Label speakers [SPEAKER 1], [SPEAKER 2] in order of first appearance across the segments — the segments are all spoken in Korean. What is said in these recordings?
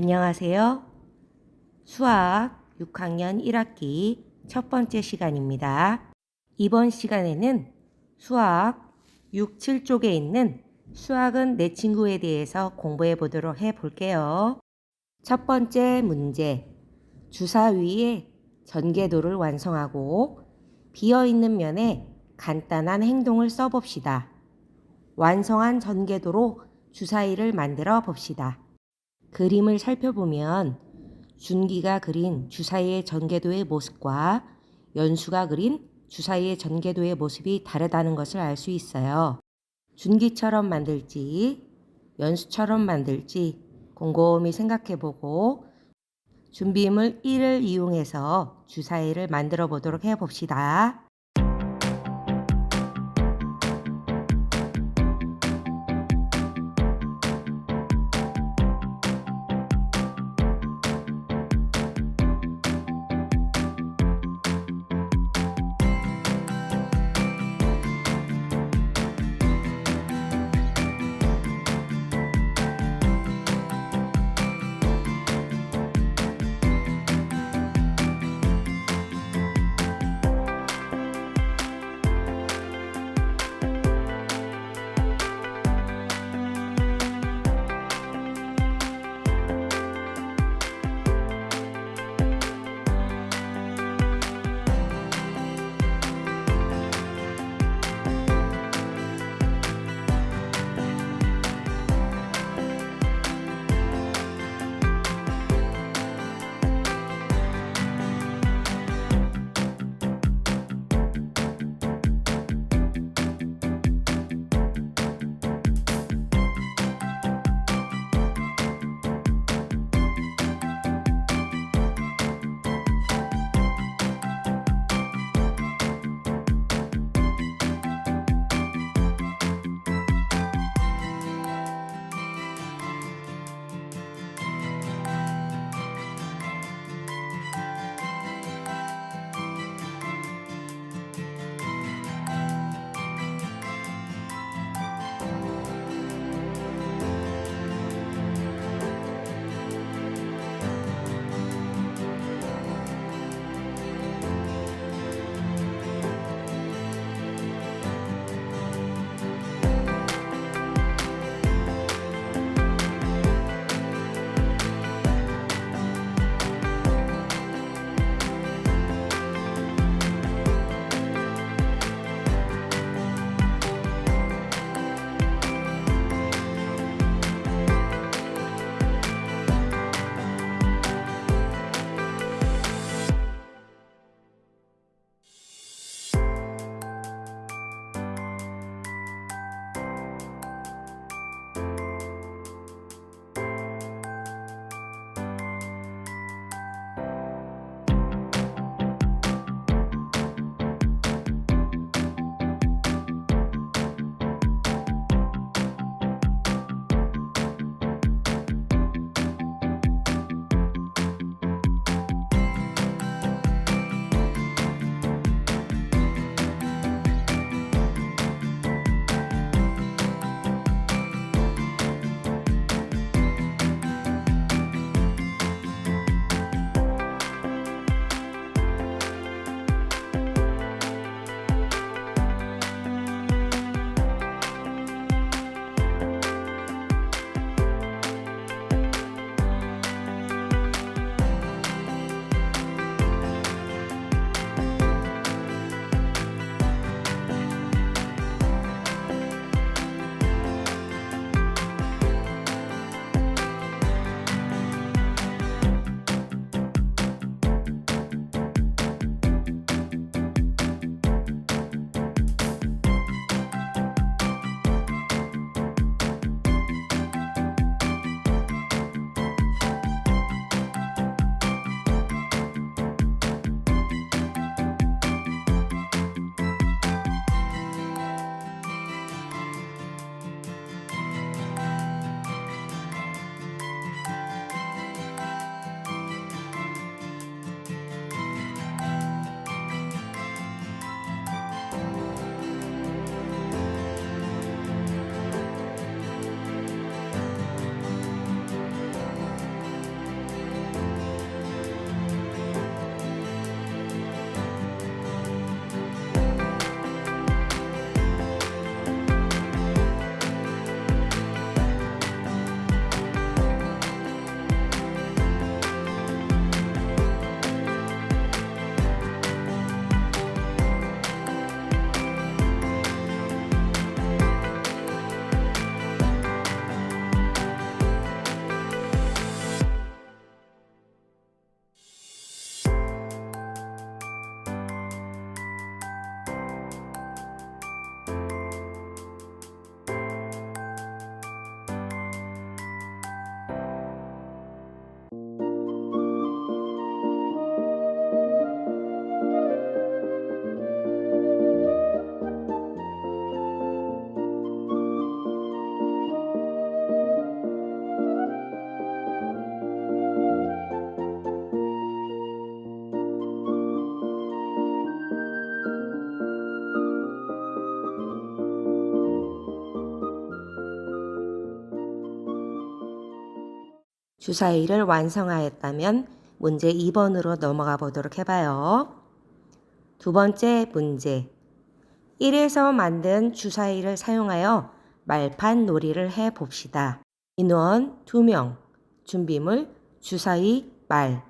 [SPEAKER 1] 안녕하세요. 수학 6학년 1학기 첫 번째 시간입니다. 이번 시간에는 수학 6, 7쪽에 있는 수학은 내 친구에 대해서 공부해 보도록 해 볼게요. 첫 번째 문제. 주사 위에 전개도를 완성하고 비어 있는 면에 간단한 행동을 써 봅시다. 완성한 전개도로 주사위를 만들어 봅시다. 그림을 살펴보면 준기가 그린 주사위의 전개도의 모습과 연수가 그린 주사위의 전개도의 모습이 다르다는 것을 알 수 있어요. 준기처럼 만들지, 연수처럼 만들지 곰곰이 생각해 보고 준비물 1을 이용해서 주사위를 만들어 보도록 해 봅시다. 주사위를 완성하였다면 문제 2번으로 넘어가 보도록 해봐요. 두 번째 문제. 1에서 만든 주사위를 사용하여 말판 놀이를 해 봅시다. 인원 2명, 준비물 주사위 말.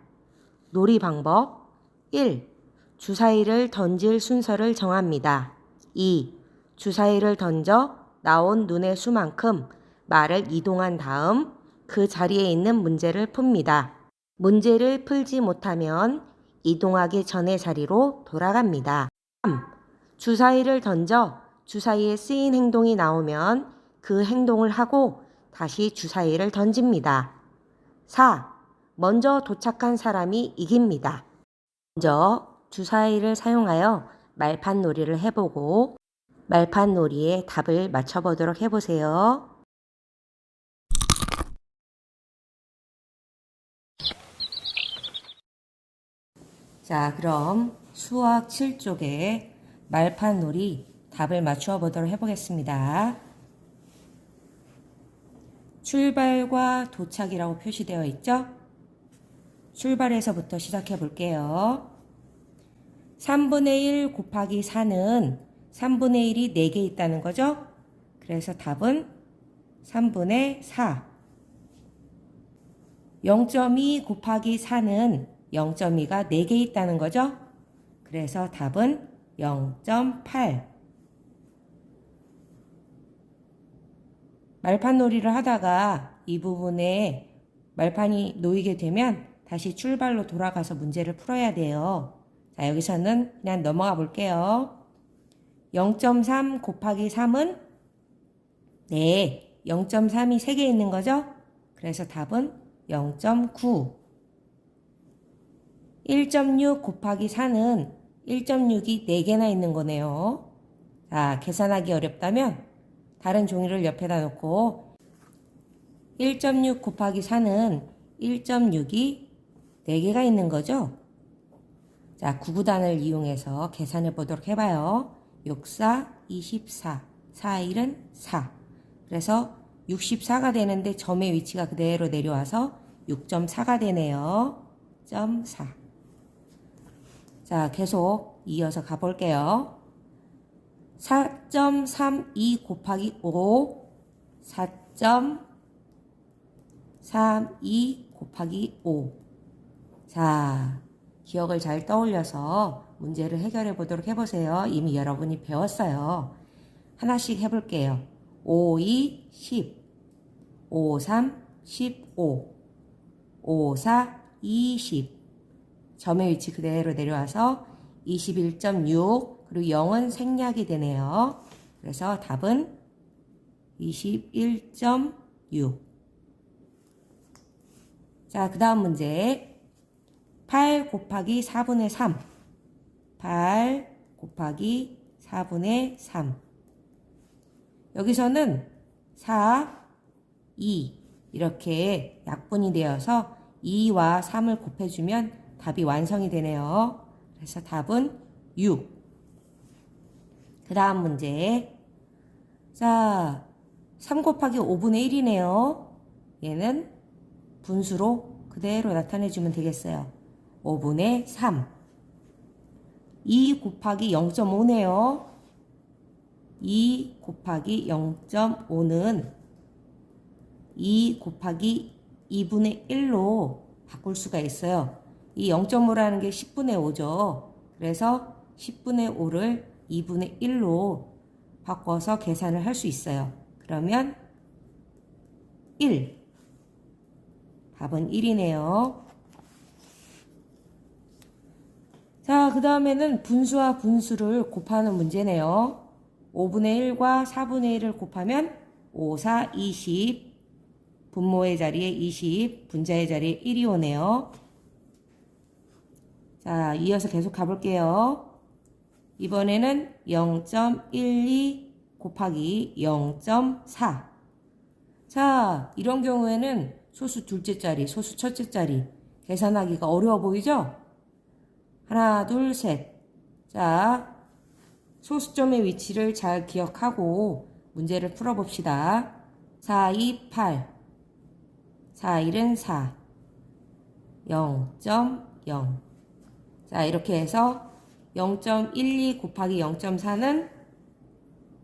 [SPEAKER 1] 놀이 방법 1. 주사위를 던질 순서를 정합니다. 2. 주사위를 던져 나온 눈의 수만큼 말을 이동한 다음 그 자리에 있는 문제를 풉니다. 문제를 풀지 못하면 이동하기 전의 자리로 돌아갑니다. 3. 주사위를 던져 주사위에 쓰인 행동이 나오면 그 행동을 하고 다시 주사위를 던집니다. 4. 먼저 도착한 사람이 이깁니다. 먼저 주사위를 사용하여 말판 놀이를 해보고 말판 놀이의 답을 맞춰보도록 해보세요. 자, 그럼 수학 7쪽에 말판 놀이 답을 맞추어 보도록 해보겠습니다. 출발과 도착이라고 표시되어 있죠? 출발에서부터 시작해 볼게요. 3분의 1 곱하기 4는 3분의 1이 4개 있다는 거죠? 그래서 답은 3분의 4. 0.2 곱하기 4는 0.2가 4개 있다는 거죠? 그래서 답은 0.8. 말판 놀이를 하다가 이 부분에 말판이 놓이게 되면 다시 출발로 돌아가서 문제를 풀어야 돼요. 자, 여기서는 그냥 넘어가 볼게요. 0.3 곱하기 3은 네, 0.3이 3개 있는 거죠? 그래서 답은 0.9. 1.6 곱하기 4는 1.6이 4개나 있는 거네요. 자, 계산하기 어렵다면 다른 종이를 옆에다 놓고 1.6 곱하기 4는 1.6이 4개가 있는 거죠. 자, 구구단을 이용해서 계산해 보도록 해봐요. 6, 4, 24, 4, 1은 4. 그래서 64가 되는데 점의 위치가 그대로 내려와서 6.4가 되네요. 0.4. 자, 계속 이어서 가볼게요. 4.32 곱하기 5, 4.32 곱하기 5. 자, 기억을 잘 떠올려서 문제를 해결해 보도록 해보세요. 이미 여러분이 배웠어요. 하나씩 해볼게요. 5, 2, 10. 5, 3, 15. 5, 4, 20. 점의 위치 그대로 내려와서 21.6 그리고 0은 생략이 되네요. 그래서 답은 21.6 자, 그 다음 문제. 8 곱하기 4분의 3 8 곱하기 4분의 3 여기서는 4, 2 이렇게 약분이 되어서 2와 3을 곱해주면 답이 완성이 되네요. 그래서 답은 6. 그 다음 문제. 자, 3 곱하기 5분의 1이네요. 얘는 분수로 그대로 나타내주면 되겠어요. 5분의 3. 2 곱하기 0.5네요. 2 곱하기 0.5는 2 곱하기 2분의 1로 바꿀 수가 있어요. 이 0.5라는 게 10분의 5죠. 그래서 10분의 5를 2분의 1로 바꿔서 계산을 할 수 있어요. 그러면 1. 답은 1이네요. 자, 그 다음에는 분수와 분수를 곱하는 문제네요. 5분의 1과 4분의 1을 곱하면 5, 4, 20. 분모의 자리에 20, 분자의 자리에 1이 오네요. 자, 이어서 계속 가볼게요. 이번에는 0.12 곱하기 0.4. 자, 이런 경우에는 소수 둘째 자리, 소수 첫째 자리 계산하기가 어려워 보이죠? 하나, 둘, 셋. 자, 소수점의 위치를 잘 기억하고 문제를 풀어봅시다. 4, 2, 8. 4, 1은 4. 0.0. 자, 이렇게 해서 0.12 곱하기 0.4는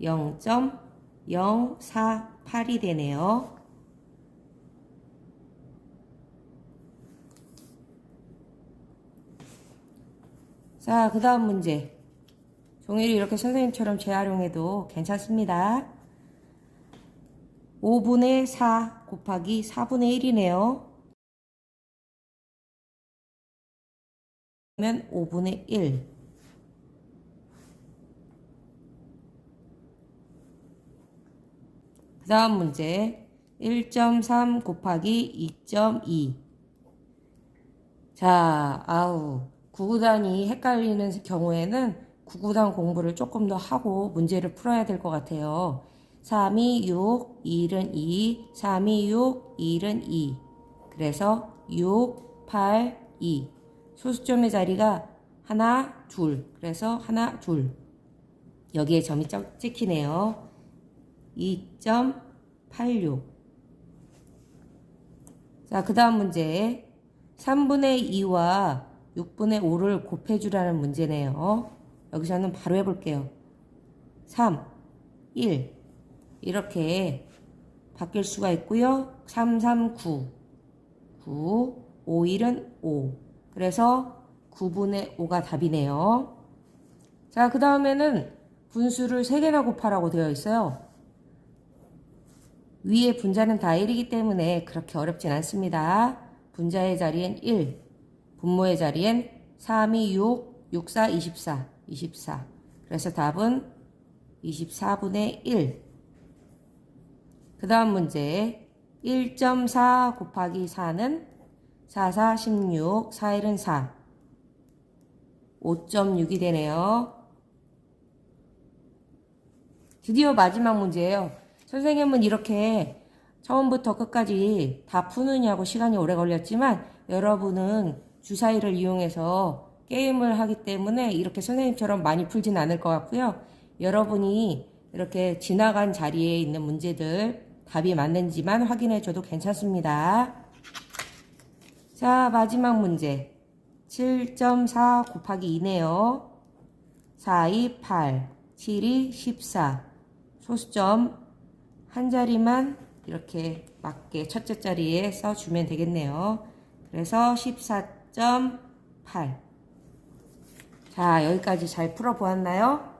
[SPEAKER 1] 0.048이 되네요. 자, 그 다음 문제. 종이를 이렇게 선생님처럼 재활용해도 괜찮습니다. 5분의 4 곱하기 4분의 1이네요. 면 5분의 1. 그 다음 문제 1.3 곱하기 2.2 자, 아우 구구단이 헷갈리는 경우에는 구구단 공부를 조금 더 하고 문제를 풀어야 될 것 같아요. 3이 6, 1은 2, 3이 6, 1은 2 그래서 6, 8, 2 소수점의 자리가 하나, 둘 그래서 하나, 둘 여기에 점이 쩍 찍히네요 2.86. 자, 그 다음 문제. 3분의 2와 6분의 5를 곱해주라는 문제네요. 여기서는 바로 해볼게요. 3, 1. 이렇게 바뀔 수가 있고요. 3, 3, 9. 9, 5, 1은 5. 그래서 9분의 5가 답이네요. 자, 그 다음에는 분수를 3개나 곱하라고 되어 있어요. 위에 분자는 다 1이기 때문에 그렇게 어렵진 않습니다. 분자의 자리엔 1, 분모의 자리엔 3, 2, 6, 6, 4, 24, 24. 그래서 답은 24분의 1. 그 다음 문제 1.4 곱하기 4는 4, 4, 16, 4, 1은 4. 5.6이 되네요. 드디어 마지막 문제예요. 선생님은 이렇게 처음부터 끝까지 다 푸느냐고 시간이 오래 걸렸지만 여러분은 주사위를 이용해서 게임을 하기 때문에 이렇게 선생님처럼 많이 풀진 않을 것 같고요. 여러분이 이렇게 지나간 자리에 있는 문제들 답이 맞는지만 확인해 줘도 괜찮습니다. 자, 마지막 문제. 7.4 곱하기 2네요. 4, 2, 8, 7, 2, 14. 소수점 한 자리만 이렇게 맞게 첫째 자리에 써주면 되겠네요. 그래서 14.8. 자, 여기까지 잘 풀어보았나요?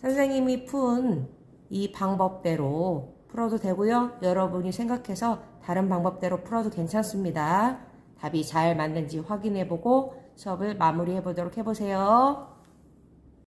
[SPEAKER 1] 선생님이 푼 이 방법대로 풀어도 되고요. 여러분이 생각해서 다른 방법대로 풀어도 괜찮습니다. 답이 잘 맞는지 확인해보고 수업을 마무리해보도록 해보세요.